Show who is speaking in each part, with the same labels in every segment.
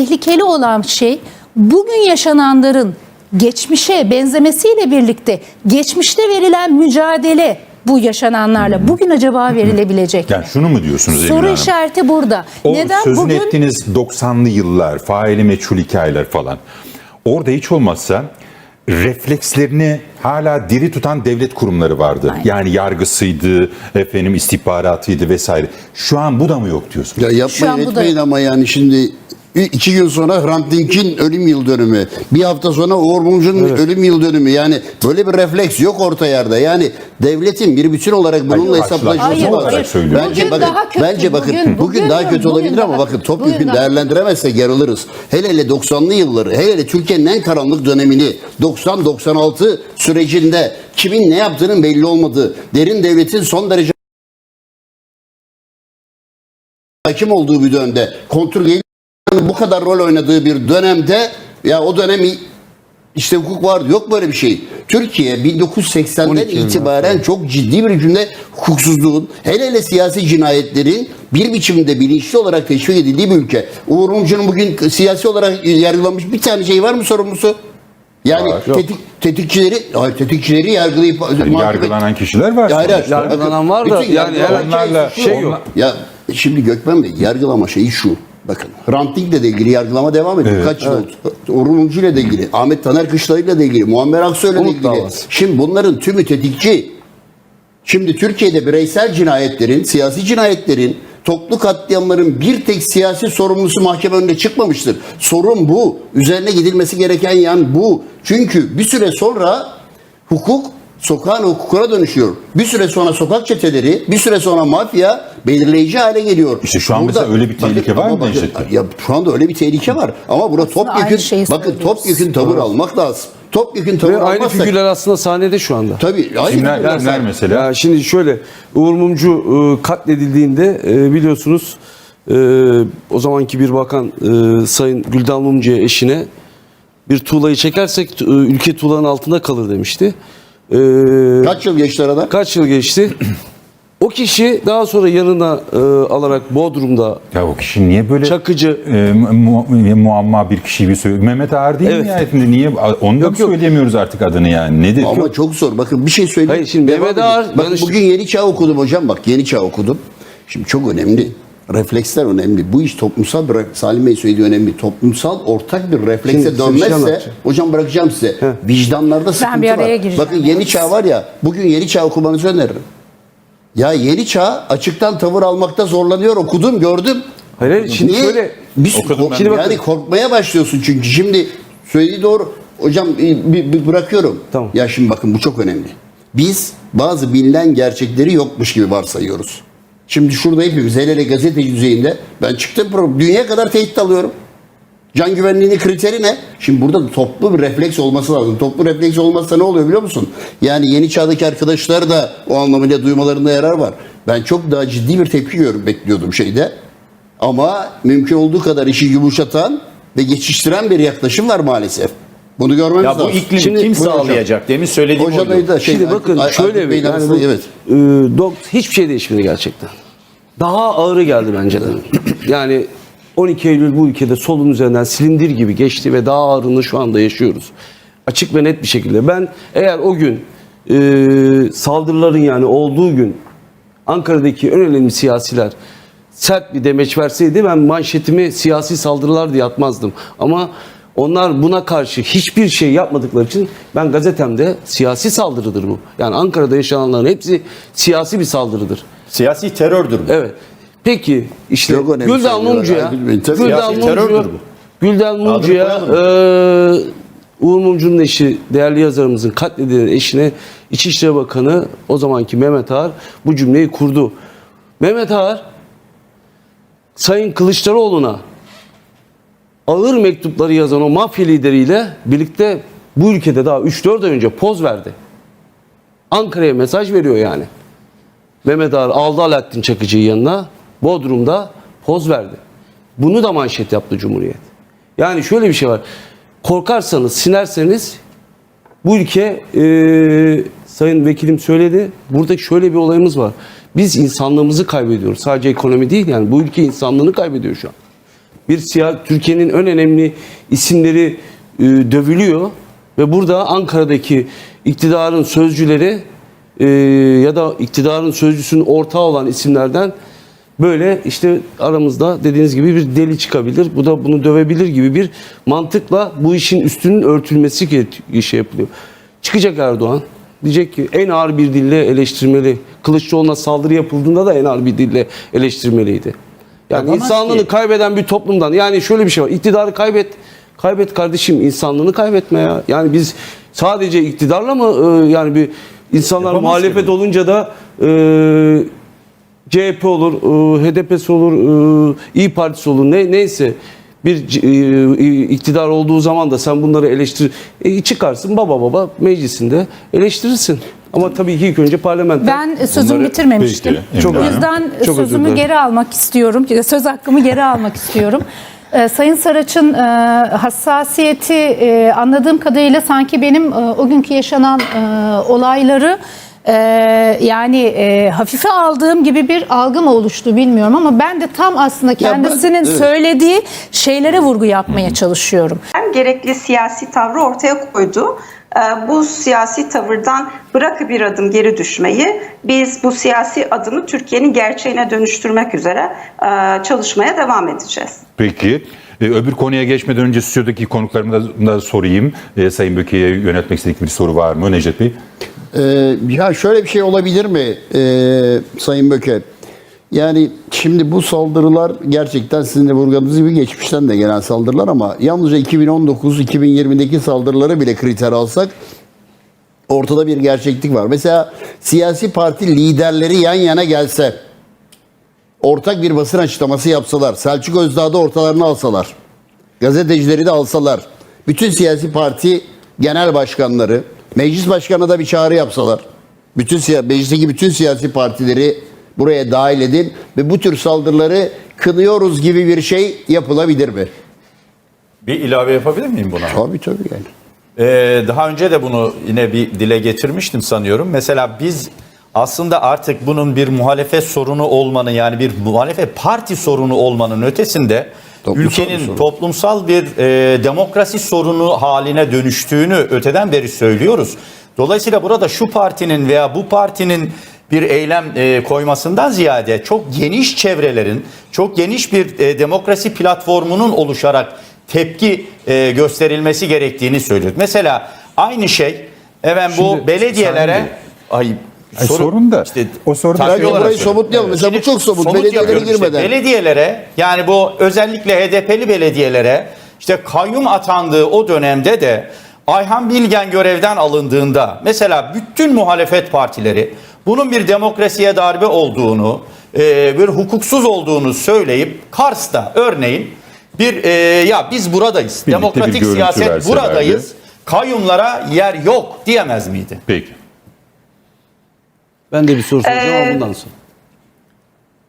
Speaker 1: tehlikeli olan şey bugün yaşananların geçmişe benzemesiyle birlikte geçmişte verilen mücadele bu yaşananlarla bugün acaba verilebilecek mi?
Speaker 2: Yani şunu mu diyorsunuz Emine
Speaker 1: Soru
Speaker 2: Hanım?
Speaker 1: işareti burada.
Speaker 2: O
Speaker 1: Neden
Speaker 2: sözünü
Speaker 1: bugün
Speaker 2: ettiğiniz 90'lı yıllar, faili meçhul hikayeler falan. Orada hiç olmazsa reflekslerini hala diri tutan devlet kurumları vardı.
Speaker 1: Aynen.
Speaker 2: Yani yargısıydı, efendim istihbaratıydı vesaire. Şu an bu da mı yok diyorsunuz?
Speaker 1: Şu
Speaker 3: Ya
Speaker 1: an
Speaker 3: yapmayın
Speaker 1: bu da-
Speaker 3: etmeyin ama yani şimdi iki gün sonra Hrant Dink'in ölüm yıl dönümü. Bir hafta sonra Uğur Mumcu'nun ölüm yıl dönümü. Yani böyle bir refleks yok orta yerde. Yani devletin bir bütün olarak bununla hesaplaşması
Speaker 2: söylüyorum.
Speaker 3: Bence
Speaker 1: Bugün
Speaker 3: bakın,
Speaker 1: daha kötü,
Speaker 3: bence bakın
Speaker 1: bugün-
Speaker 3: bugün,
Speaker 1: bugün
Speaker 3: daha kötü
Speaker 1: bugün
Speaker 3: olabilir ama
Speaker 1: daha-
Speaker 3: bakın
Speaker 1: bugün
Speaker 3: topyekun
Speaker 1: daha-
Speaker 3: değerlendiremezsek yarılırız. Hele hele 90'lı yılları, hele hele Türkiye'nin en karanlık dönemini 90-96 sürecinde kimin ne yaptığının belli olmadığı, derin devletin son derece hakim olduğu bir dönemde kontrgeyli bu kadar rol oynadığı bir dönemde ya o dönemi işte hukuk vardı. Yok böyle bir şey. Türkiye 1980'den itibaren çok ciddi bir cümle hukuksuzluğun hele hele siyasi cinayetlerin bir biçimde bilinçli olarak teşvik edildiği bir ülke. Uğur Mumcu'nun bugün siyasi olarak yargılanmış bir tane şey var mı sorumlusu? Yani
Speaker 2: Var.
Speaker 3: tetik, tetikçileri, hayır, tetikçileri yargılayıp
Speaker 2: Yani yargılanan kişiler var.
Speaker 3: Hayır, hayır.
Speaker 4: Yargılanan var da yani herhangi
Speaker 2: Onlarla
Speaker 4: şey yok.
Speaker 3: ya şimdi Gökmen Bey yargılama şeyi şu. Bakın Hrant Dink'le de ilgili yargılama devam ediyor. Kaç yıl oldu? Orhun Mumcu ile de ilgili, Ahmet Taner Kışlay'la ile de ilgili, Muammer Aksoy'la da
Speaker 4: Umut
Speaker 3: ilgili.
Speaker 4: davası.
Speaker 3: Şimdi bunların tümü tetikçi. Şimdi Türkiye'de bireysel cinayetlerin, siyasi cinayetlerin, toplu katliamların bir tek siyasi sorumlusu mahkeme önüne çıkmamıştır. Sorun bu. Üzerine gidilmesi gereken yan bu. Çünkü bir süre sonra hukuk sokağın hukukuna dönüşüyor. Bir süre sonra sokak çeteleri, bir süre sonra mafya belirleyici hale geliyor.
Speaker 2: İşte şu an mesela öyle bir tehlike var
Speaker 3: ama
Speaker 2: mı
Speaker 3: bakın,
Speaker 2: Necdet?
Speaker 3: Ya şu anda öyle bir tehlike var. Ama burada topyekün bakın topyekün tavır almak lazım. Topyekün tavır
Speaker 4: Ve aynı
Speaker 3: almazsak
Speaker 4: figürler aslında sahnede şu anda.
Speaker 3: tabii aynı
Speaker 2: Kimler,
Speaker 3: figürler
Speaker 2: kimler mesela?
Speaker 4: Ya şimdi şöyle Uğur Mumcu e, katledildiğinde e, biliyorsunuz e, o zamanki bir bakan e, Sayın Güldan Mumcu'ya eşine bir tuğlayı çekersek e, ülke tuğlanın altında kalır demişti. E,
Speaker 3: Kaç yıl geçti arada?
Speaker 4: kaç yıl geçti? O kişi daha sonra yanına e, alarak Bodrum'da
Speaker 2: Ya o kişi niye böyle
Speaker 4: Çakıcı.
Speaker 2: e, mu, muamma bir kişi bir söylüyor? Mehmet Ağar değil
Speaker 4: Evet.
Speaker 2: mi nihayetinde? Niye? Onu da
Speaker 4: Yok, yok.
Speaker 2: söyleyemiyoruz artık adını yani? Nedir?
Speaker 3: Ama çok zor. Bakın bir şey söyleyeyim.
Speaker 4: Hayır, şimdi
Speaker 3: Devam
Speaker 4: Mehmet
Speaker 3: edeyim.
Speaker 4: Ağar
Speaker 3: Bakın
Speaker 4: yanlış-
Speaker 3: bugün Yeni Çağ okudum hocam. Bak Yeni Çağ okudum. Şimdi çok önemli. Refleksler önemli. Bu iş toplumsal bir Salim Bey söylediği önemli. Toplumsal ortak bir reflekse
Speaker 4: Şimdi şey
Speaker 3: dönmezse hocam bırakacağım size. Vicdanlarda sıkıntı
Speaker 1: bir araya
Speaker 3: var.
Speaker 1: gireceğim
Speaker 3: Bakın Yeni
Speaker 1: yalnız.
Speaker 3: Çağ var ya. Bugün Yeni Çağ okumanızı öneririm. Ya Yeni Çağ açıktan tavır almakta zorlanıyor. Okudum, gördüm.
Speaker 4: Hayır, hayır, şimdi
Speaker 3: Niye?
Speaker 4: şöyle-
Speaker 2: Okudum
Speaker 3: kork-
Speaker 2: ben.
Speaker 4: Şimdi bakın-
Speaker 3: yani korkmaya başlıyorsun çünkü şimdi söylediği doğru. Hocam bir- bir bırakıyorum.
Speaker 4: Tamam.
Speaker 3: Ya şimdi bakın bu çok önemli. Biz bazı bilinen gerçekleri yokmuş gibi varsayıyoruz. Şimdi şurada hepimiz hele hele gazeteci düzeyinde ben çıktım program dünya kadar tehdit alıyorum. Can güvenliğinin kriteri ne? Şimdi burada da toplu bir refleks olması lazım. Toplu refleks olmazsa ne oluyor biliyor musun? Yani yeni çağdaki arkadaşlar da o anlamıyla duymalarında yarar var. Ben çok daha ciddi bir tepki gör bekliyordum şeyde. Ama mümkün olduğu kadar işi yumuşatan ve geçiştiren bir yaklaşım var maalesef. Bunu görmemiz
Speaker 5: Ya bu iklimi
Speaker 4: Şimdi-
Speaker 5: kim
Speaker 3: Buyurun hocam.
Speaker 5: sağlayacak? Demin söylediğim
Speaker 3: Hocam
Speaker 5: oydu.
Speaker 3: da şey,
Speaker 4: Şimdi bakın
Speaker 3: Ay-
Speaker 4: şöyle
Speaker 3: Aykut
Speaker 4: bir
Speaker 3: Bey'in
Speaker 4: yani
Speaker 3: arasında-
Speaker 4: bu,
Speaker 3: evet.
Speaker 4: e, dok- hiçbir şey değişmedi gerçekten. Daha ağırı geldi bence de. Yani 12 Eylül bu ülkede solun üzerinden silindir gibi geçti ve daha ağırını şu anda yaşıyoruz. Açık ve net bir şekilde. Ben eğer o gün e, saldırıların yani olduğu gün Ankara'daki en önemli siyasiler sert bir demeç verseydi ben manşetimi siyasi saldırılar diye atmazdım. Ama onlar buna karşı hiçbir şey yapmadıkları için ben gazetemde siyasi saldırıdır bu. Yani Ankara'da yaşananların hepsi siyasi bir saldırıdır.
Speaker 5: Siyasi terördür bu.
Speaker 4: Evet. Peki işte Gülden. Mumcu'ya. Gülden
Speaker 5: Siyasi terördür
Speaker 4: Mumcu'ya
Speaker 5: bu.
Speaker 4: Gülden Mumcu'ya eee Uğur Mumcu'nun eşi değerli yazarımızın katledilen eşine İçişleri Bakanı o zamanki Mehmet Ağar bu cümleyi kurdu. Mehmet Ağar Sayın Kılıçdaroğlu'na ağır mektupları yazan o mafya lideriyle birlikte bu ülkede daha 3-4 ay önce poz verdi. Ankara'ya mesaj veriyor yani. Mehmet Ağar aldı Alaaddin Çakıcı'yı yanına. Bodrum'da poz verdi. Bunu da manşet yaptı Cumhuriyet. Yani şöyle bir şey var. Korkarsanız, sinerseniz bu ülke e, Sayın Vekilim söyledi. Burada şöyle bir olayımız var. Biz insanlığımızı kaybediyoruz. Sadece ekonomi değil yani bu ülke insanlığını kaybediyor şu an. Bir siyah Türkiye'nin en önemli isimleri e, dövülüyor ve burada Ankara'daki iktidarın sözcüleri e, ya da iktidarın sözcüsünün ortağı olan isimlerden böyle işte aramızda dediğiniz gibi bir deli çıkabilir. Bu da bunu dövebilir gibi bir mantıkla bu işin üstünün örtülmesi ge- şey yapılıyor. Çıkacak Erdoğan. Diyecek ki en ağır bir dille eleştirmeli. Kılıçdaroğlu'na saldırı yapıldığında da en ağır bir dille eleştirmeliydi. Yani
Speaker 5: Yapamaz
Speaker 4: insanlığını
Speaker 5: ki.
Speaker 4: kaybeden bir toplumdan yani şöyle bir şey var. İktidarı kaybet. Kaybet kardeşim insanlığını kaybetme ya. Yani biz sadece iktidarla mı e, yani bir insanlar
Speaker 5: Yapamaz
Speaker 4: muhalefet
Speaker 5: bunu.
Speaker 4: olunca da e, CHP olur, e, HDP'si olur, e, İyi Partisi olur ne neyse bir c- e, iktidar olduğu zaman da sen bunları eleştir e, çıkarsın baba baba meclisinde eleştirirsin. Ama tabii ki ilk önce parlamento.
Speaker 1: Ben sözümü
Speaker 2: Bunları-
Speaker 1: bitirmemiştim.
Speaker 4: Çok
Speaker 1: o yüzden
Speaker 4: Çok
Speaker 1: sözümü geri almak istiyorum. Söz hakkımı geri almak istiyorum. Ee, Sayın Saraç'ın e, hassasiyeti e, anladığım kadarıyla sanki benim e, o günkü yaşanan e, olayları e, yani e, hafife aldığım gibi bir algı mı oluştu bilmiyorum ama ben de tam aslında
Speaker 3: ben-
Speaker 1: kendisinin
Speaker 3: evet.
Speaker 1: söylediği şeylere vurgu yapmaya çalışıyorum.
Speaker 6: gerekli siyasi tavrı ortaya koydu. Ee, Bu siyasi tavırdan bırakı bir adım geri düşmeyi biz bu siyasi adımı Türkiye'nin gerçeğine dönüştürmek üzere e, çalışmaya devam edeceğiz.
Speaker 2: Peki. E, öbür konuya geçmeden önce stüdyodaki konuklarıma da, da sorayım. E, Sayın Böke'ye yönetmek istediğiniz bir soru var mı Necdet Bey?
Speaker 3: Ee, ya şöyle bir şey olabilir mi ee, Sayın Böke? Yani şimdi bu saldırılar gerçekten sizin de vurguladığınız gibi geçmişten de gelen saldırılar ama yalnızca 2019-2020'deki saldırıları bile kriter alsak ortada bir gerçeklik var. Mesela siyasi parti liderleri yan yana gelse, ortak bir basın açıklaması yapsalar, Selçuk Özdağ'da ortalarını alsalar, gazetecileri de alsalar, bütün siyasi parti genel başkanları, meclis başkanı da bir çağrı yapsalar, bütün meclisteki bütün siyasi partileri buraya dahil edin ve bu tür saldırıları kınıyoruz gibi bir şey yapılabilir mi?
Speaker 5: Bir ilave yapabilir miyim buna?
Speaker 3: Tabii tabii yani.
Speaker 5: Ee, daha önce de bunu yine bir dile getirmiştim sanıyorum. Mesela biz aslında artık bunun bir muhalefet sorunu olmanın yani bir muhalefet parti sorunu olmanın ötesinde
Speaker 3: Toplumsal bir
Speaker 5: ülkenin
Speaker 3: sorun.
Speaker 5: toplumsal bir e, demokrasi sorunu haline dönüştüğünü öteden beri söylüyoruz. Dolayısıyla burada şu partinin veya bu partinin bir eylem e, koymasından ziyade çok geniş çevrelerin, çok geniş bir e, demokrasi platformunun oluşarak tepki e, gösterilmesi gerektiğini söylüyoruz. Mesela aynı şey efendim bu
Speaker 2: Şimdi,
Speaker 5: belediyelere ay,
Speaker 2: Ay, sorun da, o sorun da
Speaker 5: olarak
Speaker 3: burayı somutlayalım. Mesela bu çok somut.
Speaker 5: somut
Speaker 3: Belediyelere
Speaker 5: yapıyorum işte.
Speaker 3: girmeden.
Speaker 5: Belediyelere yani bu özellikle HDP'li belediyelere işte kayyum atandığı o dönemde de Ayhan Bilgen görevden alındığında mesela bütün muhalefet partileri bunun bir demokrasiye darbe olduğunu, e, bir hukuksuz olduğunu söyleyip Kars'ta örneğin bir e, ya biz buradayız.
Speaker 2: bir
Speaker 5: Demokratik
Speaker 2: görüntü
Speaker 5: siyaset
Speaker 2: verselerdi.
Speaker 5: buradayız. Kayyumlara yer yok diyemez miydi?
Speaker 2: Peki.
Speaker 4: Ben de bir soru soracağım ama
Speaker 6: Ee,
Speaker 4: bundan sonra.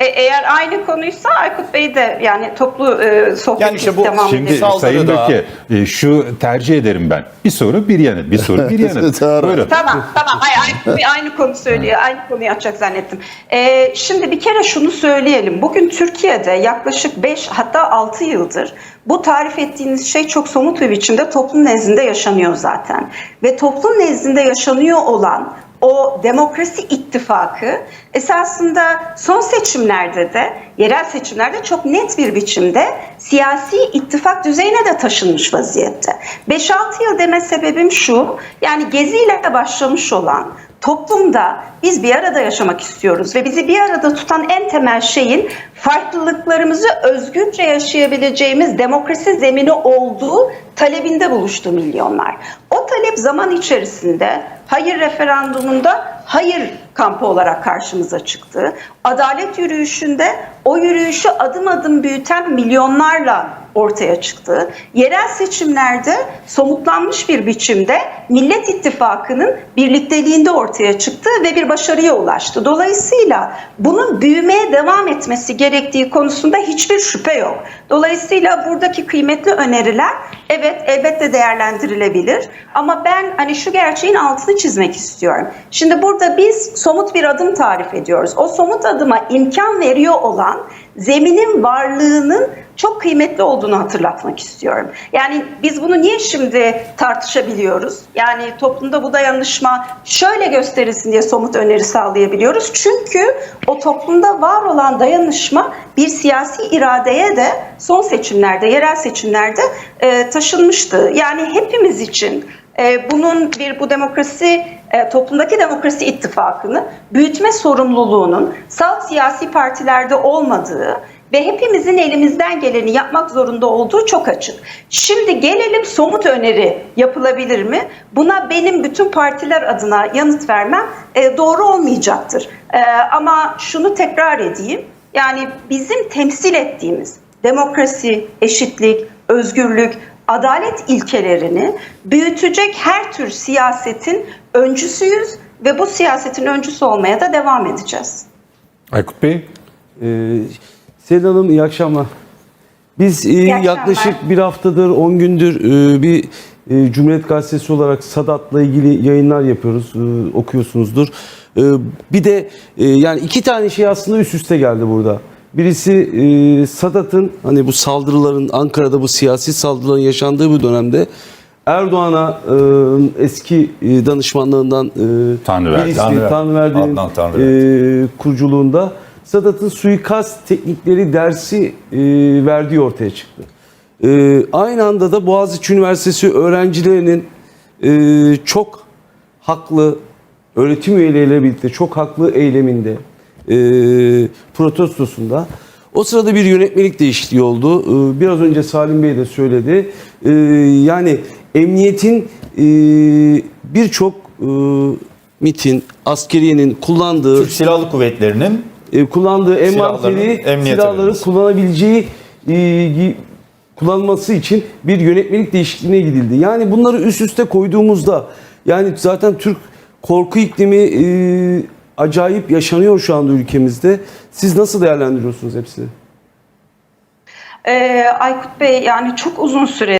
Speaker 6: E, eğer aynı konuysa Aykut Bey de yani toplu e, sohbet
Speaker 5: Yani işte bu-
Speaker 6: devam
Speaker 2: Şimdi
Speaker 5: saldırı
Speaker 2: Sayın Böke e, şu tercih ederim ben. Bir soru bir yanıt, bir soru bir yanıt. Buyurun.
Speaker 6: Tamam tamam Ay, aynı, aynı konu söylüyor. Aynı konuyu açacak zannettim. Ee, şimdi bir kere şunu söyleyelim. Bugün Türkiye'de yaklaşık 5 hatta 6 yıldır bu tarif ettiğiniz şey çok somut bir biçimde toplum nezdinde yaşanıyor zaten. Ve toplum nezdinde yaşanıyor olan o demokrasi ittifakı esasında son seçimlerde de yerel seçimlerde çok net bir biçimde siyasi ittifak düzeyine de taşınmış vaziyette. 5-6 yıl deme sebebim şu yani geziyle başlamış olan toplumda biz bir arada yaşamak istiyoruz ve bizi bir arada tutan en temel şeyin farklılıklarımızı özgürce yaşayabileceğimiz demokrasi zemini olduğu talebinde buluştu milyonlar. O talep zaman içerisinde hayır referandumunda hayır kampı olarak karşımıza çıktı. Adalet yürüyüşünde o yürüyüşü adım adım büyüten milyonlarla ortaya çıktı. Yerel seçimlerde somutlanmış bir biçimde Millet İttifakı'nın birlikteliğinde ortaya çıktı ve bir başarıya ulaştı. Dolayısıyla bunun büyümeye devam etmesi gerektiği konusunda hiçbir şüphe yok. Dolayısıyla buradaki kıymetli öneriler evet elbette değerlendirilebilir ama ben hani şu gerçeğin altını çizmek istiyorum. Şimdi burada biz somut bir adım tarif ediyoruz. O somut adıma imkan veriyor olan zeminin varlığının çok kıymetli olduğunu hatırlatmak istiyorum. Yani biz bunu niye şimdi tartışabiliyoruz? Yani toplumda bu dayanışma şöyle gösterilsin diye somut öneri sağlayabiliyoruz. Çünkü o toplumda var olan dayanışma bir siyasi iradeye de son seçimlerde, yerel seçimlerde e, taşınmıştı. Yani hepimiz için e, bunun bir bu demokrasi toplumdaki demokrasi ittifakını büyütme sorumluluğunun salt siyasi partilerde olmadığı ve hepimizin elimizden geleni yapmak zorunda olduğu çok açık. Şimdi gelelim somut öneri yapılabilir mi? Buna benim bütün partiler adına yanıt vermem e, doğru olmayacaktır. E, ama şunu tekrar edeyim. Yani bizim temsil ettiğimiz demokrasi, eşitlik, özgürlük, adalet ilkelerini büyütecek her tür siyasetin öncüsüyüz ve bu siyasetin öncüsü olmaya da devam edeceğiz.
Speaker 2: Aykut Bey,
Speaker 4: Ee, Selin Hanım iyi akşamlar. Biz e, yaklaşık bir haftadır, 10 gündür e, bir e, Cumhuriyet Gazetesi olarak Sadat'la ilgili yayınlar yapıyoruz, e, okuyorsunuzdur. E, bir de e, yani iki tane şey aslında üst üste geldi burada. Birisi e, Sadat'ın hani bu saldırıların Ankara'da bu siyasi saldırıların yaşandığı bu dönemde Erdoğan'a e, eski e, danışmanlığından e,
Speaker 2: Tanrıverdi.
Speaker 4: birisi,
Speaker 5: Tanrıverdi.
Speaker 4: Tanrıverdi'nin
Speaker 5: Adnan Tanrıverdi.
Speaker 4: e, kuruculuğunda Sadat'ın suikast teknikleri dersi e, verdiği ortaya çıktı. E, aynı anda da Boğaziçi Üniversitesi öğrencilerinin e, çok haklı öğretim üyeleriyle birlikte çok haklı eyleminde e, protestosunda o sırada bir yönetmelik değişikliği oldu. E, biraz önce Salim Bey de söyledi. E, yani emniyetin e, birçok e, MIT'in, askeriyenin kullandığı
Speaker 5: Türk Silahlı Kuvvetleri'nin
Speaker 4: e, kullandığı envanteri, silahları kullanabileceği e, kullanması için bir yönetmelik değişikliğine gidildi. Yani bunları üst üste koyduğumuzda yani zaten Türk korku iklimi e, acayip yaşanıyor şu anda ülkemizde. Siz nasıl değerlendiriyorsunuz hepsini?
Speaker 6: Ee, Aykut Bey yani çok uzun süre